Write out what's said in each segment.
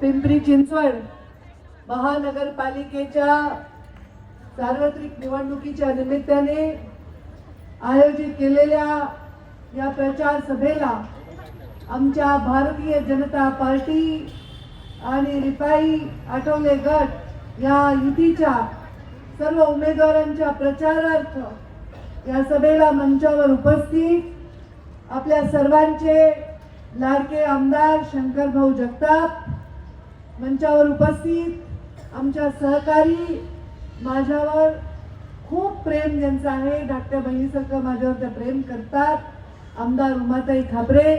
पिंपरी चिंचवड महानगरपालिकेच्या सार्वत्रिक निवडणुकीच्या निमित्ताने आयोजित केलेल्या या प्रचार सभेला आमच्या भारतीय जनता पार्टी आणि रिपाई आठवले गट या युतीच्या सर्व उमेदवारांच्या प्रचारार्थ या सभेला मंचावर उपस्थित आपल्या सर्वांचे लाडके आमदार शंकरभाऊ जगताप मंचावर उपस्थित आमच्या सहकारी माझ्यावर खूप प्रेम ज्यांचं आहे धाकट्या बहिणीसारखं माझ्यावर त्या प्रेम करतात. आमदार उमाताई खाबरे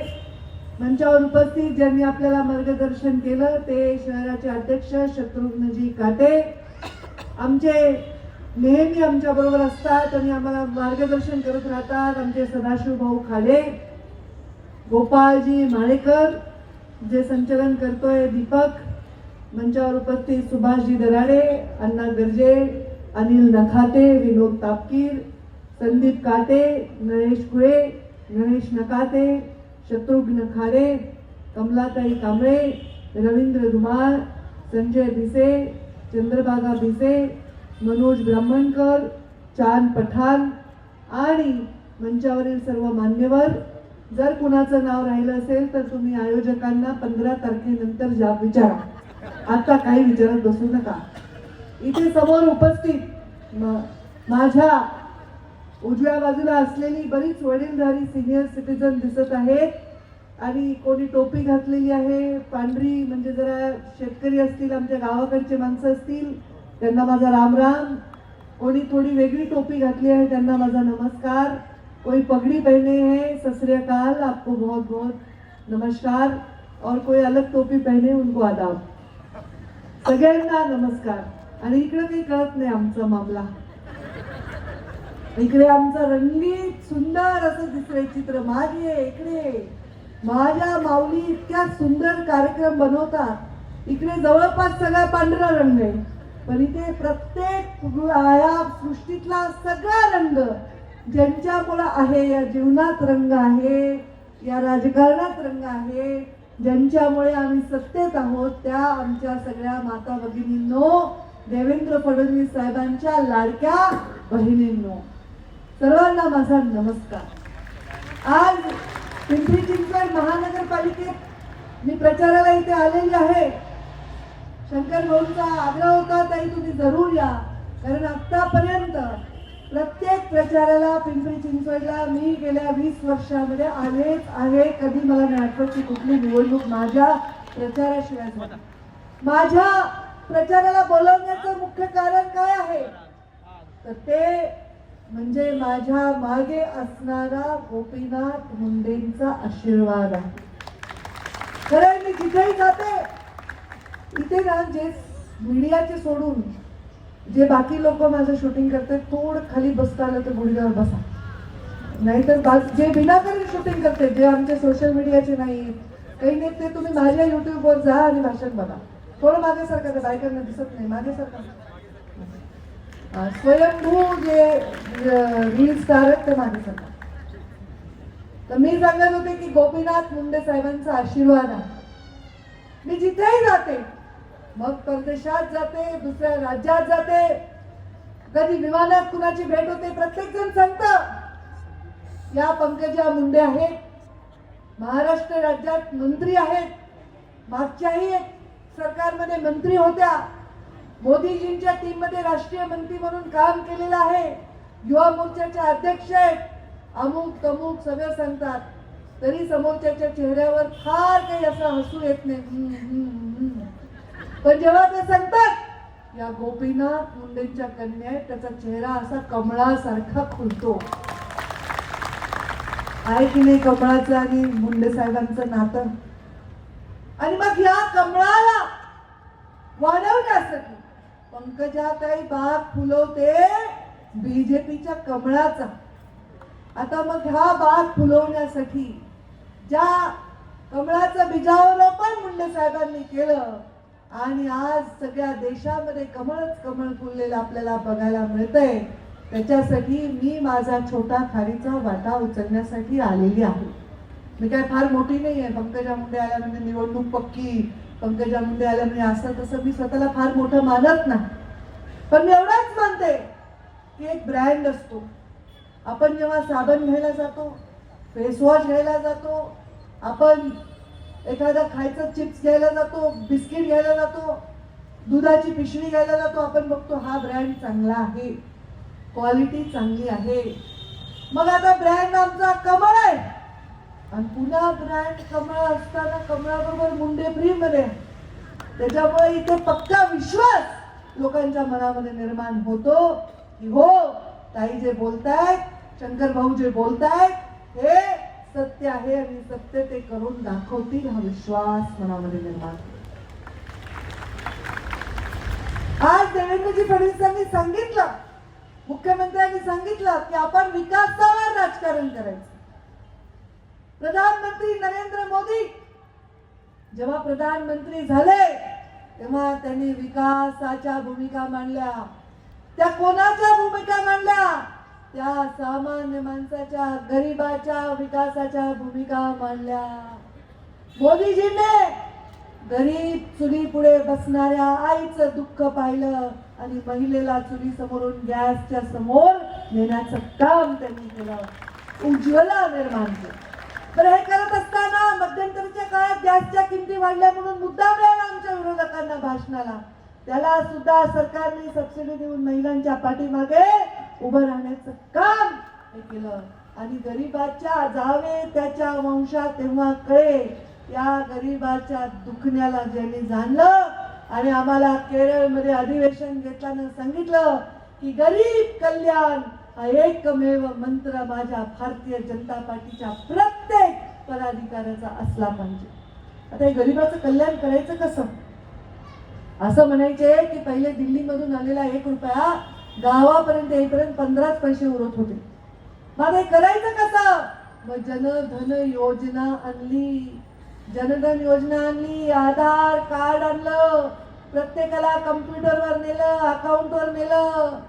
मंचावर उपस्थित ज्यांनी आपल्याला मार्गदर्शन केलं ते शहराचे अध्यक्ष शत्रुघ्नजी काटे. आमचे नेहमी आमच्याबरोबर असतात आणि आम्हाला मार्गदर्शन करत राहतात आमचे सदाशिव भाऊ खाडे गोपाळजी माळेकर जे संचलन करतोय दीपक. मंचावर उपस्थित सुभाषजी दराडे अण्णा गर्जे अनिल नखाते विनोद तापकीर संदीप काटे नरेश कुळे गणेश नकाते शत्रुघ्न खारे कमलाताई कांबळे रवींद्र धुमाळ संजय भिसे चंद्रभागा भिसे मनोज ब्राह्मणकर चांद पठाण आणि मंचावरील सर्व मान्यवर. जर कुणाचं नाव राहिलं असेल तर तुम्ही आयोजकांना पंधरा तारखेनंतर जाब विचारा. आता काही विचारत बसू नका. इथे समोर उपस्थित माझ्या उजव्या बाजूला असलेली बरीच वडीलधारी सिनियर सिटीजन दिसत आहेत. आणि कोणी टोपी घातलेली आहे पांढरी म्हणजे जरा शेतकरी असतील आमच्या गावाकडचे माणसं असतील त्यांना माझा राम राम. कोणी थोडी वेगळी टोपी घातली आहे त्यांना माझा नमस्कार. कोई पगड़ी पहने हैं सत आपको बहुत बहुत नमस्कार. और कोई अलग टोपी पहने उनको आदाब. सगळ्यांना नमस्कार. आणि इकडे काही कळत नाही आमचा मामला. इकडे आमचं रंगीत सुंदर असं दिसतंय चित्र. मागे इकडे. माझ्या माऊली इतक्या सुंदर कार्यक्रम बनवतात. इकडे जवळपास सगळा पांढरा रंग आहे. पण इथे प्रत्येक या सृष्टीतला सगळा रंग ज्यांच्यामुळं आहे या जीवनात रंग आहे या राजकारणात रंग आहे ज्यांच्यामुळे आम्ही सत्तेत आहोत त्या आमच्या सगळ्या माता भगिनींनो देवेंद्र फडणवीस साहेबांच्या लाडक्या बहिणींनो सर्वांना माझा नमस्कार. आज पिंपरी चिंचवड महानगरपालिकेत मी प्रचाराला इथे आलेली आहे. शंकर भाऊंचा आग्रह होता ताई तुम्ही जरूर या. कारण आतापर्यंत प्रत्येक प्रचाराला पिंपरी चिंचवडला मी गेल्या वीस वर्षामध्ये आलेच आहे. कधी मला नाही आठवत की कुठली निवडणूक माझ्या प्रचाराशिवाय झाली. माझ्या प्रचाराला बोलवण्याचं मुख्य कारण काय आहे? तर ते म्हणजे माझ्या मागे असणारा गोपीनाथ मुंडेंचा आशीर्वाद आहे. खरं मी जिथेही जाते इथे ना जे मीडियाचे सोडून जे बाकी लोक माझं शूटिंग करतात थोडं खाली बसता आलं तर गुडघ्यावर बसा. नाहीतर बा जे विनाकारण शूटिंग करते जे आमचे सोशल मीडियाचे नाही काही नाही ते तुम्ही माझ्या युट्यूबवर जा आणि भाषण बघा. थोडं माझ्यासारखं त्या बायकांना दिसत नाही माझ्यासारखं. स्वयंभू जे रील स्टार आहेत ते माझ्यासारखं. तर मी सांगत होते की गोपीनाथ मुंडे साहेबांचा आशीर्वाद आहे. मी जिथेही जाते मग परदेशात जाते दुसऱ्या राज्यात जाते. कधी विमानात कुणाची भेट होते प्रत्येक जण सांगत. या पंकजा मुंडे आहेत. महाराष्ट्र राज्यात मंत्री आहेत. मागच्याही एक सरकारमध्ये मंत्री होत्या. मोदीजींच्या टीममध्ये राष्ट्रीय मंत्री म्हणून काम केलेलं आहे. युवा मोर्चाच्या अध्यक्ष आहेत. अमुक तमुक सगळं सांगतात. तरी समोरच्याच्या चेहऱ्यावर फार काही असं हसू येत नाही. पण जेव्हा ते सांगतात या गोपीनाथ मुंडेंच्या कन्या आहेत, त्याचा चेहरा असा कमळासारखा खुलतो आहे की नाही कमळाचं आणि मुंडे साहेबांचं नातं? आणि मग या कमळाला वाढवण्यासाठी पंकजाताई बाग फुलवते बीजेपीच्या कमळाचा. आता मग हा बाग फुलवण्यासाठी ज्या कमळाचं बीजावरोपण मुंडे साहेबांनी केलं आणि आज सगळ्या देशामध्ये कमळच कमळ फुललेलं आपल्याला बघायला मिळतंय. त्याच्यासाठी मी माझा छोटा खारीचा वाटा उचलण्यासाठी आलेली आहे. मी काय फार मोठी नाही आहे. पंकजा मुंडे आल्या म्हणजे निवडणूक पक्की पंकजा मुंडे आल्या म्हणजे असं तसं मी स्वतःला फार मोठं मानत नाही. पण मी एवढंच मानते की एक ब्रँड असतो. आपण जेव्हा साबण घ्यायला जातो फेसवॉश घ्यायला जातो आपण एखादा खायचं चिप्स घ्यायला जातो बिस्किट घ्यायला जातो दुधाची पिशवी घ्यायला जातो आपण बघतो हा ब्रँड चांगला आहे. क्वालिटी चांगली आहे. मग आता ब्रँड आमचा कमळ आहे. आणि पुन्हा ब्रँड कमळ असताना कमळाबरोबर मुंडे फ्री मध्ये आहे. त्याच्यामुळे इथे पक्का विश्वास लोकांच्या मनामध्ये निर्माण होतो की हो ताई जे बोलतायत शंकर भाऊ जे बोलतायत हे सत्य आहे आणि सत्य ते करून दाखवतील हा विश्वास मनामध्ये निर्माण. आज देवेंद्रजी फडणवीसांनी सांगितलं मुख्यमंत्र्यांनी सांगितलं की आपण विकासावर राजकारण करायचं. प्रधानमंत्री नरेंद्र मोदी जेव्हा प्रधानमंत्री झाले तेव्हा त्यांनी विकासाच्या भूमिका मांडल्या. त्या कोणाच्या भूमिका मांडल्या? त्या सामान्य माणसाच्या गरिबाच्या विकासाच्या भूमिका मांडल्या. मोदीजीने गरीब चुली पुढे बसणाऱ्या आईचं दुःख पाहिलं आणि महिलेला चुली समोरून गॅसच्या समोर नेण्याचं काम त्यांनी केलं. उज्ज्वला निर्माण केलं. तर हे करत असताना मध्यंतरीच्या काळात गॅसच्या किमती वाढल्या म्हणून मुद्दा मिळाला आमच्या विरोधकांना भाषणाला. त्याला सुद्धा सरकारने सबसिडी देऊन महिलांच्या पाठीमागे उभं राहण्याचं काम हे केलं. आणि गरीबाच्या जावे त्याच्या वंशात तेव्हा कळे. या गरीबाच्या दुखण्याला ज्यांनी जाणलं आणि आम्हाला केरळमध्ये अधिवेशन घेताना सांगितलं की गरीब कल्याण हा एकमेव मंत्र माझ्या भारतीय जनता पार्टीच्या प्रत्येक पदाधिकाऱ्याचा असला पाहिजे. आता हे गरीबाचं कल्याण करायचं कसं? असं म्हणायचे की पहिले दिल्लीमधून आलेला एक रुपया गावापर्यंत येईपर्यंत पंधराच पैसे उरत होते. मग हे करायचं कसं? मग जनधन योजना आणली. जनधन योजना आणली आधार कार्ड आणलं प्रत्येकाला कम्प्युटरवर नेलं अकाउंटवर नेलं.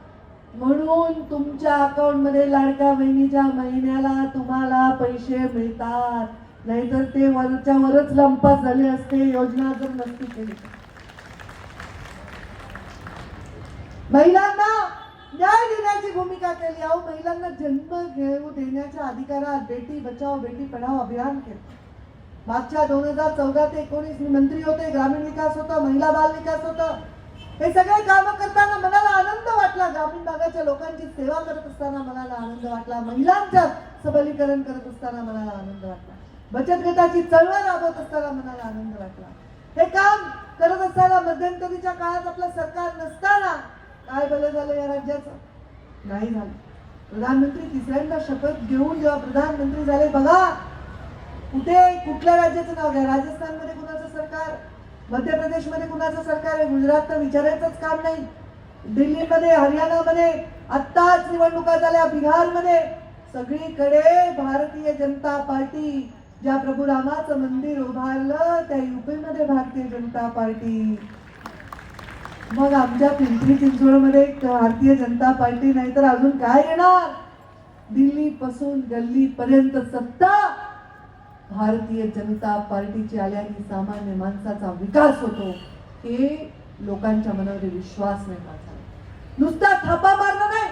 म्हणून तुमच्या अकाउंटमध्ये लाडक्या बहिणीच्या महिन्याला तुम्हाला पैसे मिळतात. नाहीतर ते वरच्या वरच लंपास झाले असते. योजना जर नसती केली तर. महिलांना न्याय देण्याची भूमिका केली. अहो महिलांना जन्म घेऊ देण्याच्या अधिकारात बेटी बचाव बेटी पढाव अभियान केलं. मागच्या दोन हजार चौदा ते एकोणीस मी मंत्री होते ग्रामीण विकास होता महिला बाल विकास होता. हे सगळे कामं करताना मनाला आनंद वाटला. ग्रामीण भागाच्या लोकांची सेवा करत असताना मनाला आनंद वाटला. महिलांचं सबलीकरण करत असताना मनाला आनंद वाटला. बचत गटाची चळवळ राबवत असताना मनाला आनंद वाटला. हे काम करत असताना मध्यंतरीच्या काळात आपलं सरकार नसताना काय भलं झालं या राज्याचं? नाही झालं. प्रधानमंत्री तिसऱ्यांदा शपथ घेऊन जेव्हा प्रधानमंत्री झाले बघा कुठे कुठल्या राज्याचं नाव घ्या? राजस्थानमध्ये कुणाचं सरकार? मध्य प्रदेशमध्ये कुणाचं सरकार आहे? गुजरात तर विचारायचंच काम नाही. दिल्लीमध्ये हरियाणामध्ये आत्ताच निवडणुका झाल्या बिहारमध्ये. सगळीकडे भारतीय जनता पार्टी ज्या प्रभू रामाचं मंदिर उभारलं त्या युपीमध्ये भारतीय जनता पार्टी. मग आमच्या पिंपरी चिंचवडमध्ये भारतीय जनता पार्टी नाही तर अजून काय येणार? दिल्ली पासून गल्ली पर्यंत सत्ता! भारतीय जनता पार्टीची आल्याने सामान्य माणसाचा विकास होतो. हे लोकांच्या मनामध्ये विश्वास निर्माण झाला नुसता थापा मारणं नाही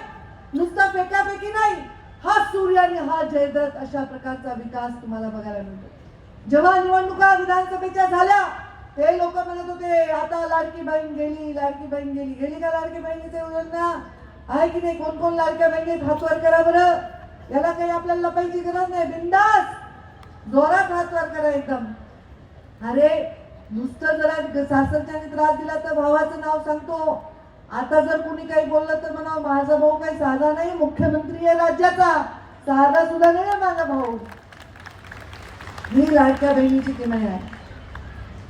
नुसता फेकाफेकी नाही. हा सूर्य आणि हा जयद्रथ अशा प्रकारचा विकास तुम्हाला बघायला मिळतो. जेव्हा निवडणुका विधानसभेच्या झाल्या ते लोक म्हणत होते आता लाडकी बहीण गेली लाडकी बहीण गेली. गेली का लाडकी बहिणीचे योजना आहे की नाही? कोण कोण लाडक्या बहिणीत हातवर करा बरं? याला काही आपल्याला लपायची गरज नाही. बिंदास! जोरात हातवर करा एकदम. अरे नुसतं जरा सासरच्याने त्रास दिला तर भावाचं नाव सांगतो. आता जर कोणी काही बोललं तर म्हणा माझा भाऊ काही साधा नाही मुख्यमंत्री आहे राज्याचा. साधा सुद्धा नाही माझा भाऊ. ही लाडक्या बहिणीची किमान आहे.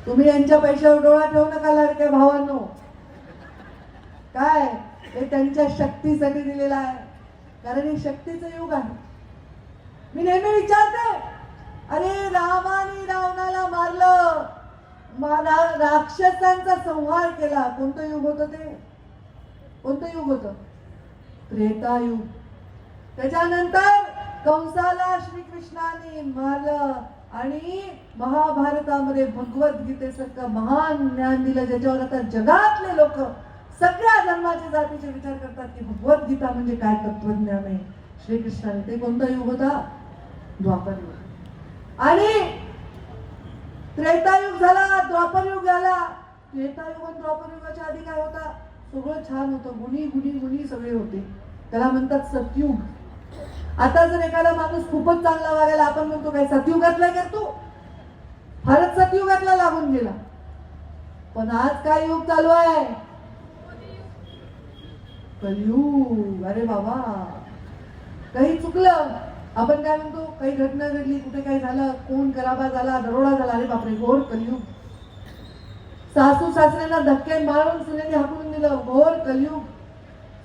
तुम्ही यांच्या पैशावर डोळा ठेवू नका लाडक्या भावांनो. काय? हे त्यांच्या शक्तीसाठी दिलेलं आहे. कारण हे शक्तीचं युग आहे. मी नेहमी विचारते अरे रामाने रावणाला मारलं. मला राक्षसांचा संहार केला. कोणतं युग होतं ते? कोणतं युग होतं? त्रेतायुग. त्याच्यानंतर कंसाला श्रीकृष्णाने मारलं. आणि महाभारतामध्ये भगवद्गीतेसारखं महान ज्ञान दिलं ज्याच्यावर आता जगातले लोक सगळ्या धर्माच्या जातीचे विचार करतात की भगवद्गीता म्हणजे काय तत्वज्ञान आहे? श्रीकृष्णाने ते कोणता युग होता? द्वापर युग. आणि त्रेतायुग झाला द्वापर युग झाला. त्रेतायुग आणि द्वापर युगाच्या आधी काय होता? सगळं छान होतं. गुणी गुणी गुणी सगळे होते. त्याला म्हणतात सतयुग. आता जर एखादा माणूस खूपच चांगला वागायला आपण म्हणतो काय सतयुगातला का तू? फारच सतयुगातला लागून गेला. पण आज काय युग चालू आहे? कलियुग. अरे बाबा. काही चुकलं? आपण काय म्हणतो काही घटना घडली कुठे काही झालं कोण कराबा झाला दरोडा झाला. अरे बापरे घोर कलयुग. सासू सासऱ्यांना धक्के मारून सुनेने हाकून दिलं. घोर कलियुग.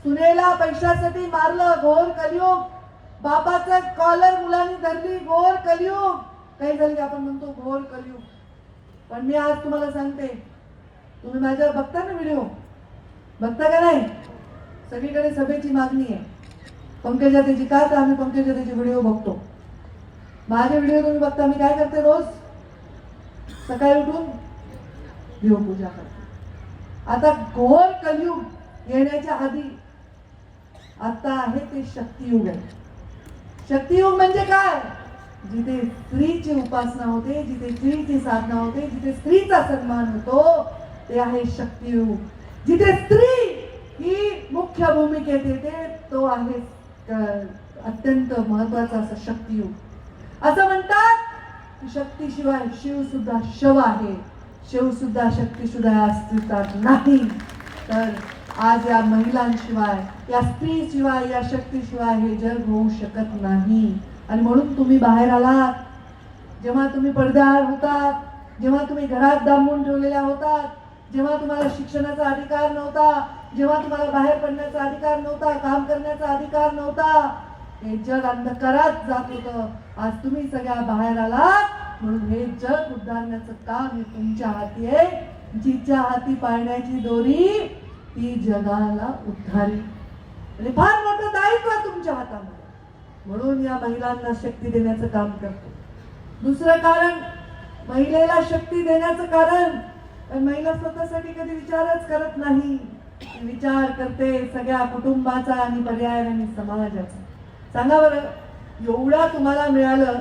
सुनेला पैशासाठी मारलं. घोर कलियुग. बापाचा कॉलर मुलांनी धरली घोर कलियुग. काही झालं की आपण म्हणतो घोर कलियुग. पण मी आज तुम्हाला सांगते तुम्ही माझ्या बघता ना व्हिडिओ बघता का नाही? सगळीकडे सभेची मागणी आहे. पंकजातेची का तर आम्ही पंकजातेचे व्हिडिओ बघतो. माझे व्हिडिओ तुम्ही बघता मी काय करते रोज? सकाळी उठून देवपूजा करते. आता घोर कलियुग येण्याच्या आधी आता आहे ते शक्तियुग आहे. शक्तियोग हो म्हणजे काय? जिथे स्त्रीची उपासना होते जिथे स्त्रीची साधना होते जिथे स्त्रीचा सन्मान होतो ते आहे शक्तियुग हो. जिथे स्त्री ही मुख्य भूमिकेत येते तो आहे अत्यंत महत्त्वाचा असा शक्तियुग हो. असं म्हणतात शक्तीशिवाय शिव सुद्धा शव आहे. शिव सुद्धा शक्ती सुद्धा अस्तित्वात नाही. तर आज या महिलांशिवाय या स्त्रीशिवाय या शक्तीशिवाय हे जग होऊ शकत नाही. आणि म्हणून तुम्ही बाहेर आलात. जेव्हा तुम्ही पडद्याआड होतात जेव्हा तुम्ही घरात दामून ठेवलेल्या होतात जेव्हा तुम्हाला शिक्षणाचा अधिकार नव्हता जेव्हा तुम्हाला बाहेर पडण्याचा अधिकार नव्हता काम करण्याचा अधिकार नव्हता हे जग अंधकारात जात होतं. आज तुम्ही सगळ्या बाहेर आलात. म्हणून हे जग उद्धारण्याचं काम हे तुमच्या हाती आहे. जिच्या हाती पाळण्याची दोरी ती जगाला उद्धारी. आणि फार मोठं दायित्व आहे तुमच्या हातामध्ये? म्हणून या महिलांना शक्ती देण्याचं काम करतो. दुसरं कारण महिलेला शक्ती देण्याचं कारण महिला स्वतःसाठी कधी विचारच करत नाही. विचार करते सगळ्या कुटुंबाचा आणि पर्यायाने समाजाचा. सांगा बरं एवढा तुम्हाला मिळालं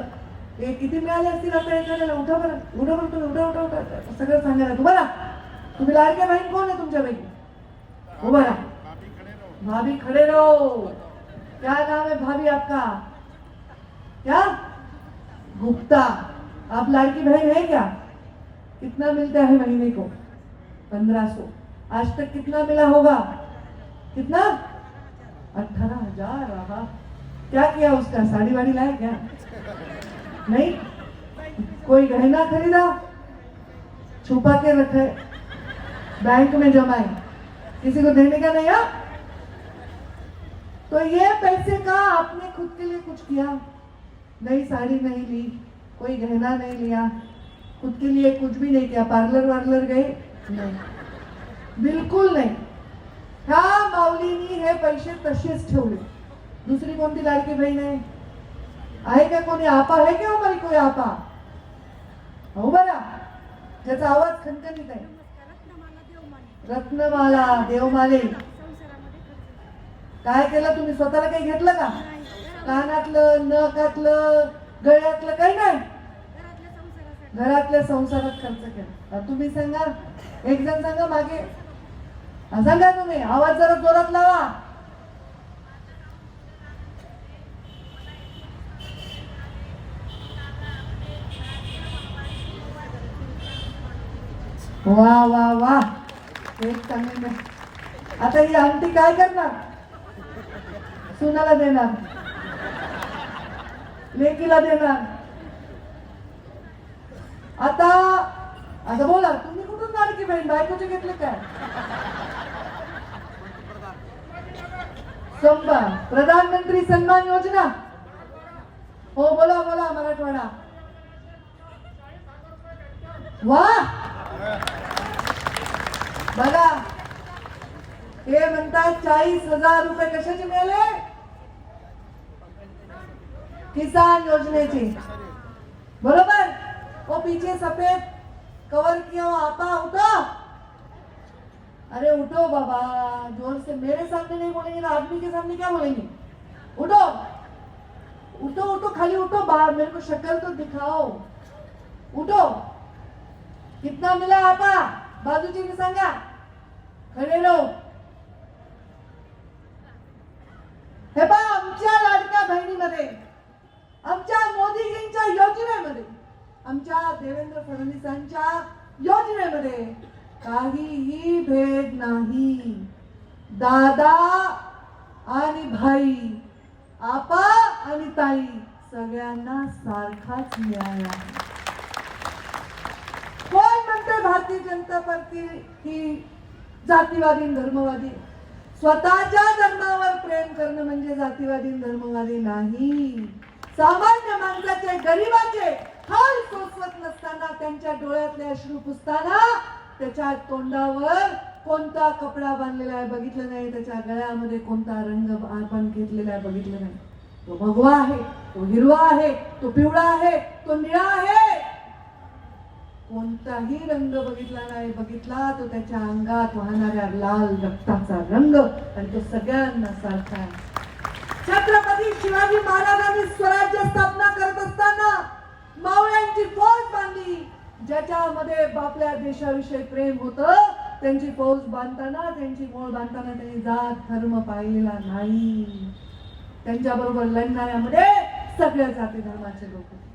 हे किती मिळाले असतील आता एखाद्याला? उठा बरं. उठा बरं तुम्ही उठा उठा उठा. सगळं सांगायला तुम्हाला तुम्ही लाडक्या बहीण कोण आहे तुमच्या बहिणी राहा भाभी खड़े रहो। क्या नाम है भाभी आपका? क्या? गुप्ता। आप लाड़की बहन है क्या? कितना मिलता है महीने को? पंद्रह सौ। आज तक कितना मिला होगा? कितना? अठारह हज़ार क्या किया उसका? साड़ी वाड़ी लाया क्या? नहीं? कोई गहना खरीदा? छुपा के रखे? बैंक में जमाए? किसी को देने का नहीं है? तो ये पैसे का आपने खुद के लिए कुछ किया? नई साड़ी नहीं ली कोई गहना नहीं लिया खुद के लिए कुछ भी नहीं किया पार्लर वार्लर गए? नहीं। बिलकुल नाही। ह्या माऊलीनी हे पैसे तसेच ठेवले दुसरी कोणती लाडकी बहीण आहे आहे का कोणी आपा आहे का हो कोई आपा? हो बरा। त्याचा आवाज खणखणीत आहे रत्नमाला देवमाले. काय केलं तुम्ही? स्वतःला काही घेतलं का? कानातलं नकातलं गळ्यातलं काही नाही? घरातल्या संसारात खर्च केला. तुम्ही सांगा. एक जण सांगा मागे. सांगा तुम्ही. आवाज जरा जोरात लावा. वा वा वा. एक चांगली आता ही आमटी काय करणार? सुनाला देणार. लेकीला देणार. आता आता बोला तुम्ही कुठून लाडकी बहीण? बायकोचे घेतले काय? संपा प्रधानमंत्री सन्मान योजना. हो बोला बोला मराठवाडा. वा बघा हे म्हणतात चाळीस हजार रुपये कशाचे मिळाले? किसान योजनेचे. बरोबर? वो पीछे सफेद कवर किया हो, आपा उठो. अरे उठो बाबा जोर से मेरे सामने नहीं बोलेंगे ना आदमी के सामने क्या बोलेंगे? उठो। उठो उठो खाली उठो बाहर मेरे को शक्ल तो दिखाओ। उठो। कितना मिला आपा बाजूची सांगा? खडे हे पहा आमच्या लाडक्या बहिणीमध्ये आमच्या मोदीजींच्या योजनेमध्ये आमच्या देवेंद्र फडणवीसांच्या योजनेमध्ये काहीही भेद नाही. दादा आणि भाई आपा आणि ताई सगळ्यांना सारखाच न्याय आहे. कोण म्हणते भारतीय जनता पार्टी ही जातीवादी धर्मवादी. स्वतःच्या धर्मावर प्रेम करणं म्हणजे जातीवादी धर्मवादी नाही. सामान्य माणसाचे गरिबाचे हाल सोसवत नसताना त्यांच्या डोळ्यातले अश्रू पुसताना त्याच्या तोंडावर कोणता कपडा बांधलेला आहे बघितलं नाही त्याच्या गळ्यामध्ये कोणता रंग आपण घेतलेला आहे बघितलं नाही. तो भगवा आहे तो हिरवा आहे तो पिवळा आहे तो निळा आहे कोणताही रंग बघितला नाही बघितला तो त्याच्या अंगात वाहणाऱ्या लाल रक्ताचा रंग आणि तो सगळ्यांना सारखा छत्रपती शिवाजी महाराजांनी स्वराज्य स्थापना करत असताना मावळ्यांची फौज बांधली. ज्याच्यामध्ये आपल्या देशाविषयी प्रेम होत त्यांची फौज बांधताना त्यांची मोळ बांधताना त्यांनी जात धर्म पाहिलेला नाही. त्यांच्या बरोबर लढणाऱ्यामध्ये सगळ्या जाती धर्माचे लोक होते.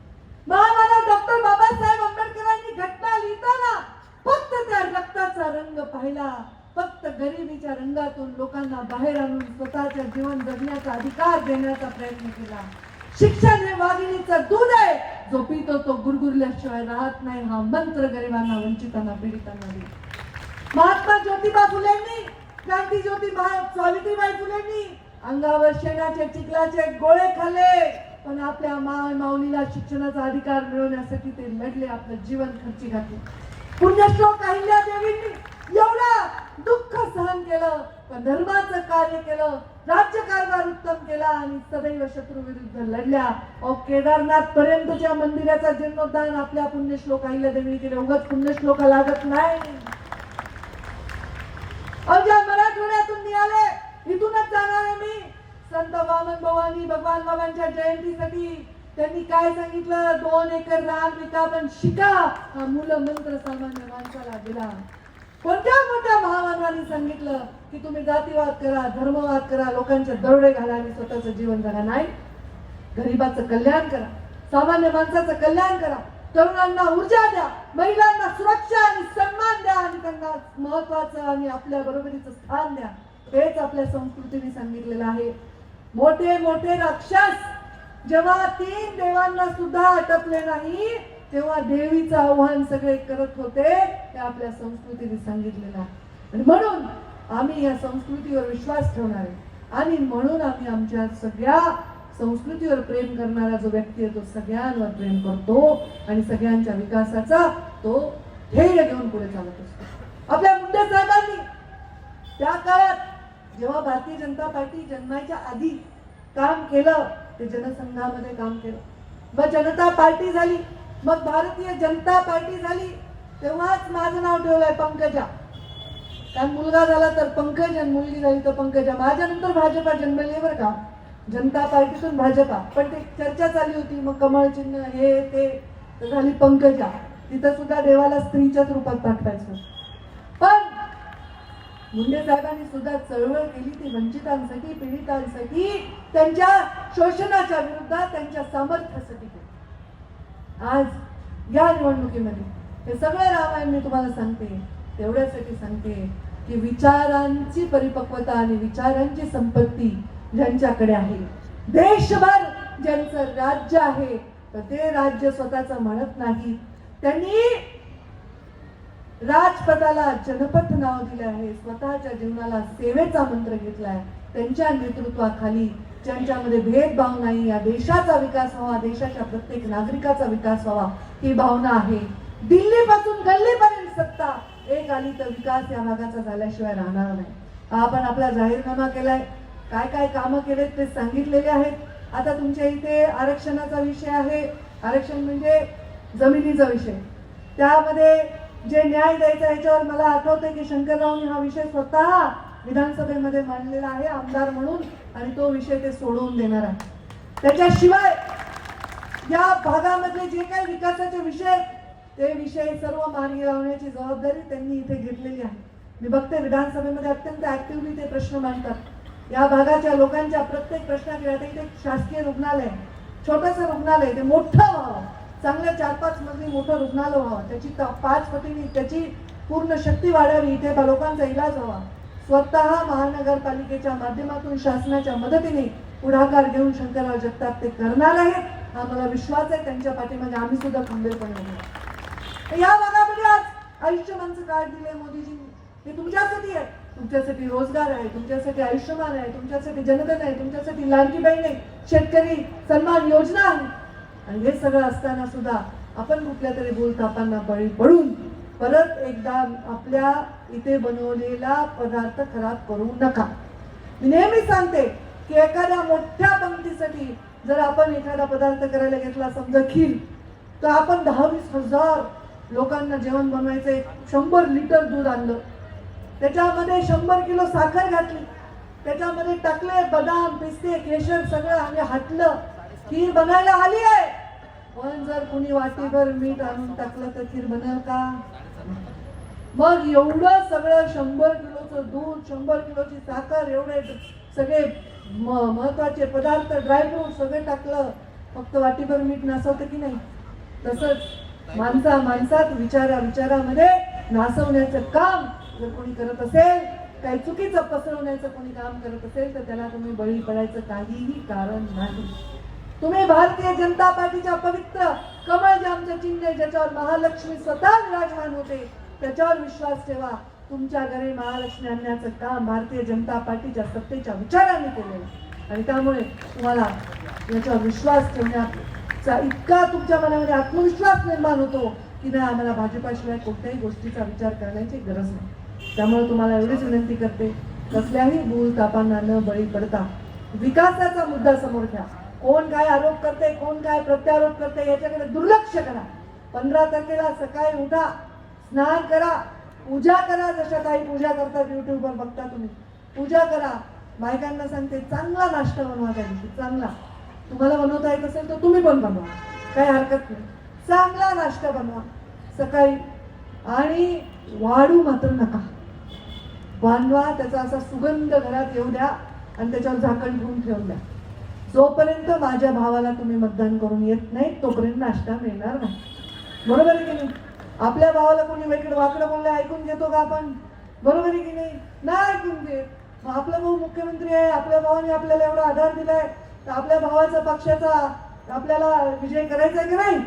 महामानव डॉक्टर बाबासाहेब आंबेडकर लिहिताना फक्त त्या रक्ताचा रंग पाहिला. फक्त गरिबीच्या रंगातून लोकांना बाहेर आणून स्वतःच्या जीवन जगण्याचा अधिकार देण्याचा प्रयत्न केला. शिक्षण हे वाघिणीचं दूध आहे. जो पितो तो गुरगुरल्याशिवाय राहत नाही हा मंत्र गरिबांना वंचितांना पीडितांना दिला महात्मा ज्योतिबा फुलेंनी क्रांती ज्योती महा सावित्रीबाई फुलेंनी अंगावर शेणाचे चिखलाचे गोळे खाल्ले. पण आपल्या मा माऊलीला शिक्षणाचा अधिकार मिळवण्यासाठी ते लढले आपलं जीवन खर्ची घातले. पुण्यश्लोक अहिल्या देवींनी एवढं दुःख सहन केलं पण धर्माचं कार्य केलं राज्यकारभार उत्तम केला आणि सदैव शत्रू विरुद्ध लढल्या. अहो केदारनाथ पर्यंतच्या मंदिराचा जीर्णोद्धार आपल्या पुण्यश्लोक अहिल्या देवीने केले. उगत पुण्यश्लोक लागत नाही. अहो मराठवाड्यातून निघाले इथूनच जाणार आहे मी. संत वामन भवानी भगवान बाबांच्या जयंतीसाठी त्यांनी काय सांगितलं? दोन एकर रान विका पण शिका. हा मूल मंत्र सामान्य माणसाला दिला. कोणत्या मोठ्या महामानवांनी सांगितलं की तुम्ही जातीवाद करा धर्मवाद करा लोकांचे दरोडे घाला आणि स्वतःचं जीवन जगा? नाही. गरीबाचं कल्याण करा. सामान्य माणसाचं कल्याण करा. तरुणांना ऊर्जा द्या. महिलांना सुरक्षा आणि सन्मान द्या आणि त्यांना महत्वाचं आणि आपल्या बरोबरीचं स्थान द्या. हेच आपल्या संस्कृतीने सांगितलेलं आहे. मोठे मोठे राक्षस जेव्हा तीन देवांना सुद्धा आटपले नाही तेव्हा देवीचं आव्हान सगळे करत होते हे आपल्या संस्कृतीने सांगितलेलं आहे. आणि म्हणून आम्ही या संस्कृतीवर विश्वास ठेवणार आहे. आणि म्हणून आम्ही आमच्या सगळ्या संस्कृतीवर प्रेम करणारा जो व्यक्ती आहे तो सगळ्यांवर प्रेम करतो आणि सगळ्यांच्या विकासाचा तो ध्येय घेऊन पुढे चालत असतो. आपल्या मुंडे साहेबांनी त्या काळात जेव्हा भारतीय जनता पार्टी जन्मायच्या आधी काम केलं ते जनसंघामध्ये काम केलं. मग जनता पार्टी झाली मग भारतीय जनता पार्टी झाली तेव्हाच माझं नाव ठेवलंय पंकजा. कारण मुलगा झाला तर पंकज आणि मुलगी झाली तर पंकजा. माझ्यानंतर भाजपा जन्मली बरं का. जनता पार्टीतून भाजपा. पण ते चर्चा चालली होती मग कमळ चिन्ह हे ते तर झाली पंकजा. तिथं सुद्धा देवाला स्त्रीच्याच रूपात पाठवायचं मुंडे साहेबांनी सुद्धा चळवळ केली ती वंचितांसाठी पीडितांसाठी त्यांच्या शोषणाच्या विरुद्धात त्यांच्या सामर्थ्यासाठी केली. आज या निवडणुकीमध्ये हे सगळं रामायण मी तुम्हाला सांगते. तेवढ्यासाठी सांगते की विचारांची परिपक्वता आणि विचारांची संपत्ती ज्यांच्याकडे आहे देशभर ज्यांचं राज्य आहे तर ते राज्य स्वतःचं म्हणत नाही. त्यांनी राजपदाला जनपथ नाव दिले आहे. स्वतःच्या जीवनाला सेवेचा मंत्र घेतलाय. त्यांच्या नेतृत्वाखाली ज्यांच्यामध्ये भेदभाव नाही या देशाचा विकास व्हावा देशाच्या प्रत्येक नागरिकाचा विकास व्हावा ही भावना आहे. दिल्लीपासून गल्लीपर्यंत सत्ता एक आली तर विकास या भागाचा झाल्याशिवाय राहणार नाही. आपण आपला जाहीरनामा केलाय. काय काय कामं केलेत ते सांगितलेले आहेत. आता तुमच्या इथे आरक्षणाचा विषय आहे. आरक्षण म्हणजे जमिनीचा विषय. त्यामध्ये जे न्याय द्यायचा याच्यावर मला आठवते की शंकररावनी हा विषय स्वतः विधानसभेमध्ये मांडलेला आहे आमदार म्हणून आणि तो विषय ते सोडवून देणार आहे. त्याच्याशिवाय या भागामधले जे काही विकासाचे विषय आहेत, ते विषय सर्व मार्गी लावण्याची जबाबदारी त्यांनी इथे घेतलेली आहे. मी बघते विधानसभेमध्ये अत्यंत ऍक्टिव्हली ते प्रश्न मांडतात. या भागाच्या लोकांच्या प्रत्येक प्रश्नाकडे आता इथे शासकीय रुग्णालय छोटंसं रुग्णालय ते मोठं व्हावं. चांगलं चार पाच मजली मोठं रुग्णालय व्हावं. त्याची पाच पटीने त्याची पूर्ण शक्ती वाढावी. इथे त्या लोकांचा इलाज व्हावा. स्वतः महानगरपालिकेच्या माध्यमातून शासनाच्या मदतीने पुढाकार घेऊन शंकरराव जगताप ते करणार आहेत. हा मला विश्वास आहे. त्यांच्या पाठीमागे आम्ही सुद्धा खंबीरपणे या भागामध्ये आज आयुष्यमानचं कार्ड दिलंय मोदीजींनी. हे तुमच्यासाठी आहे. तुमच्यासाठी रोजगार आहे. तुमच्यासाठी आयुष्यमान आहे. तुमच्यासाठी जनधन आहे. तुमच्यासाठी लाडकी बहीण आहे. शेतकरी सन्मान योजना आहे. आणि हे सगळं असताना सुद्धा आपण कुठल्या तरी बोलतापांना बळी पडून परत एकदा आपल्या इथे बनवलेला पदार्थ खराब करू नका. मी नेहमी सांगते की एखाद्या मोठ्या पंक्तीसाठी जर आपण एखादा पदार्थ करायला घेतला समजा खीर तर आपण दहा वीस हजार लोकांना जेवण बनवायचं एक शंभर लिटर दूध आणलं. त्याच्यामध्ये शंभर किलो साखर घातली. त्याच्यामध्ये टाकले बदाम पिस्ते केशर सगळं आम्ही हाटलं खीर बनायला आली आहे. पण जर कुणी वाटीभर मीठ आणून टाकलं तर खीर बनेल का? मग एवढं सगळं शंभर किलोचं दूध शंभर किलोची साखर एवढे सगळे महत्त्वाचे पदार्थ ड्रायफ्रूट सगळे टाकलं. फक्त वाटीभर मीठ नासवतं की नाही? तसंच माणसा माणसात विचारा विचारामध्ये नासवण्याचं काम जर कोणी करत असेल काही चुकीचं पसरवण्याचं कोणी काम करत असेल तर त्याला तुम्ही बळी पडायचं काहीही कारण नाही. तुम्ही भारतीय जनता पार्टीच्या पवित्र कमळ जे आमचं चिन्ह ज्याच्यावर महालक्ष्मी स्वतः विराजमान होते त्याच्यावर विश्वास ठेवा. तुमच्या घरी महालक्ष्मी आणण्याचं काम भारतीय जनता पार्टीच्या सत्तेच्या विचाराने केलेलं आणि त्यामुळे तुम्हाला याच्यावर विश्वास ठेवण्याचा इतका तुमच्या मनामध्ये आत्मविश्वास निर्माण होतो की नाही आम्हाला भाजपाशिवाय कोणत्याही गोष्टीचा विचार करण्याची गरज नाही. त्यामुळे तुम्हाला एवढीच विनंती करते कसल्याही भूल तापांना न बळी पडता विकासाचा मुद्दा समोर घ्या. कोण काय आरोप करते कोण काय प्रत्यारोप करते याच्याकडे दुर्लक्ष करा. पंधरा तारखेला सकाळी उठा स्नान करा पूजा करा जशा काही पूजा करतात युट्यूबवर बघता तुम्ही. पूजा करा. बायकांना सांगते चांगला नाश्ता बनवा त्या दिवशी चांगला. तुम्हाला बनवता येत असेल तर तुम्ही पण बनवा. काही हरकत नाही. चांगला नाश्ता बनवा. सकाळी. आणि वाढू मात्र नका. बांधवा त्याचा असा सुगंध घरात येऊ द्या आणि त्याच्यावर झाकण ठेवून ठेवून द्या. जोपर्यंत माझ्या भावाला तुम्ही मतदान करून येत नाही तोपर्यंत नाश्ता मिळणार नाही. बरोबर आहे की नाही? आपल्या भावाला कोणी वेगळं वाकडं बोललं ऐकून घेतो का आपण? बरोबर आहे की नाही? नाही ऐकून घेत. आपला भाऊ मुख्यमंत्री आहे आपल्या भावाने आपल्याला एवढा आधार दिलाय तर आपल्या भावाचा पक्षाचा आपल्याला विजय करायचा आहे की नाही?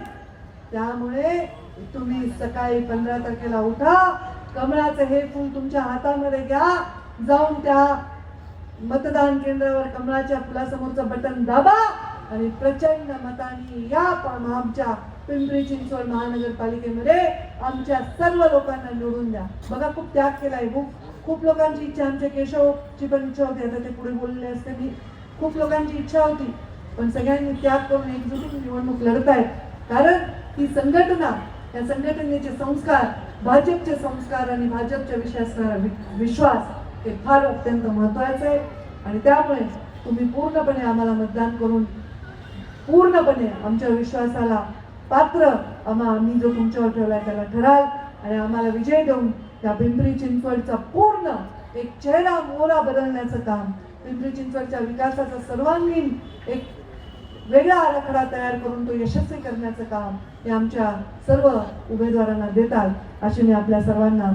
त्यामुळे तुम्ही सकाळी पंधरा तारखेला उठा कमळाचं हे फूल तुमच्या हातामध्ये घ्या जाऊन त्या मतदान केंद्रावर कमळाच्या फुलासमोरचं बटन दाबा आणि प्रचंड मताने या आमच्या पिंपरी चिंचवड महानगरपालिकेमध्ये आमच्या सर्व लोकांना निवडून द्या. बघा खूप त्याग केलाय. खूप खूप लोकांची इच्छा आमच्या केशवची पण इच्छा होती. आता ते पुढे बोलले असते मी. खूप लोकांची इच्छा होती. पण सगळ्यांनी त्याग करून एकजुटीने निवडणूक लढतायत. कारण ही संघटना या संघटनेचे संस्कार भाजपचे संस्कार आणि भाजपच्या विश्वास विश्वास. हे फार अत्यंत महत्त्वाचं आहे. आणि त्यामुळे तुम्ही पूर्णपणे आम्हाला मतदान करून पूर्णपणे आमच्या विश्वासाला पात्र आम्हा आम्ही जो तुमच्यावर ठेवला त्याला ठराल. आणि आम्हाला विजय देऊन त्या पिंपरी चिंचवडचा पूर्ण एक चेहरा मोहरा बदलण्याचं काम पिंपरी चिंचवडच्या विकासाचा सर्वांगीण एक वेगळा आराखडा तयार करून तो यशस्वी करण्याचं काम हे आमच्या सर्व उमेदवारांना देतात. अशी मी आपल्या सर्वांना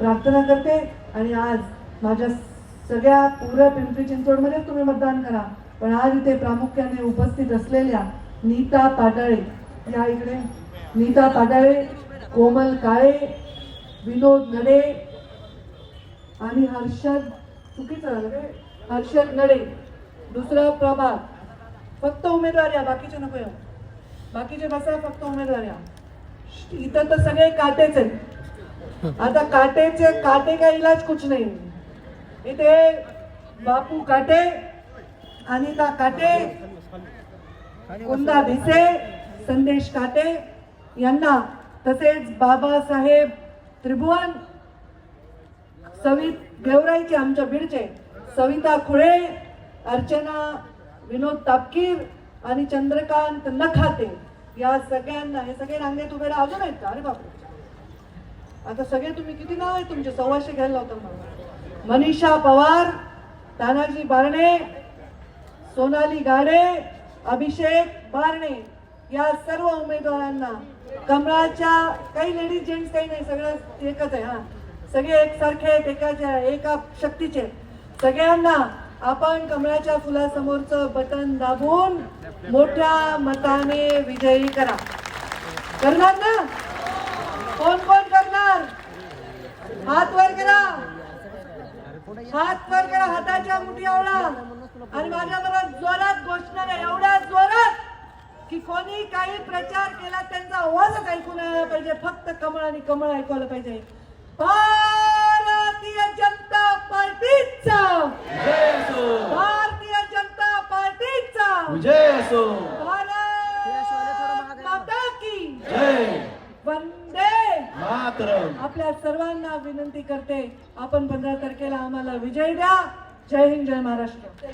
प्रार्थना करते. आणि आज माझ्या सगळ्या पुऱ्या पिंपरी चिंचवडमध्येच तुम्ही मतदान करा. पण आज इथे प्रामुख्याने उपस्थित असलेल्या नीता पाटाळे या इकडे. नीता पाटाळे कोमल काळे विनोद नडे आणि हर्षद चुकीचं रे. हर्षद नडे. दुसरा प्रभाग. फक्त उमेदवार या बाकीचे नको या. बाकीचे बसा फक्त उमेदवार या. इथं तर सगळे काटेच आहेत. आता काटेचे काटे का इलाज कुछ नाही. इथे बापू काटे अनिता काटे कुंदा भिसे संदेश काटे यांना तसेच बाबासाहेब त्रिभुवन सवित गेवराईचे आमच्या बीडचे सविता खुळे अर्चना विनोद तापकीर आणि चंद्रकांत नखाते या सगळ्यांना हे सगळे रांगेत उभे राहा. अजून आहेत का? अरे बापू आता सगळे तुम्ही किती नाव आहे तुमचे? सव्वाशे घ्यायला होतं मला. मनीषा पवार तानाजी बारणे सोनाली गाडे अभिषेक बारणे या सर्व उमेदवारांना कमळाच्या काही लेडीज जेंट्स काही नाही सगळं एकच आहे हा. सगळे एकसारखे आहेत एकाच्या एका शक्तीचे सगळ्यांना आपण कमळाच्या फुलासमोरचं बटन दाबून मोठ्या मताने विजयी करा. करणार ना? कोण कोण? हात वर करा. हात वर करा हाताच्या मुठी आवळा आणि माझ्या मला जोरात घोषणा द्या एवढ्या जोरात की कोणी काही प्रचार केला त्यांचा आवाजच ऐकून आला पाहिजे. फक्त कमळ आणि कमळ ऐकवलं पाहिजे. भारतीय जनता पार्टीचा. भारतीय जनता पार्टीचा. विजय असो. भारत माता की जय. वंदे आपल्या सर्वांना विनंती करते आपण पंधरा तारखेला आम्हाला विजय द्या. जय हिंद जय महाराष्ट्र.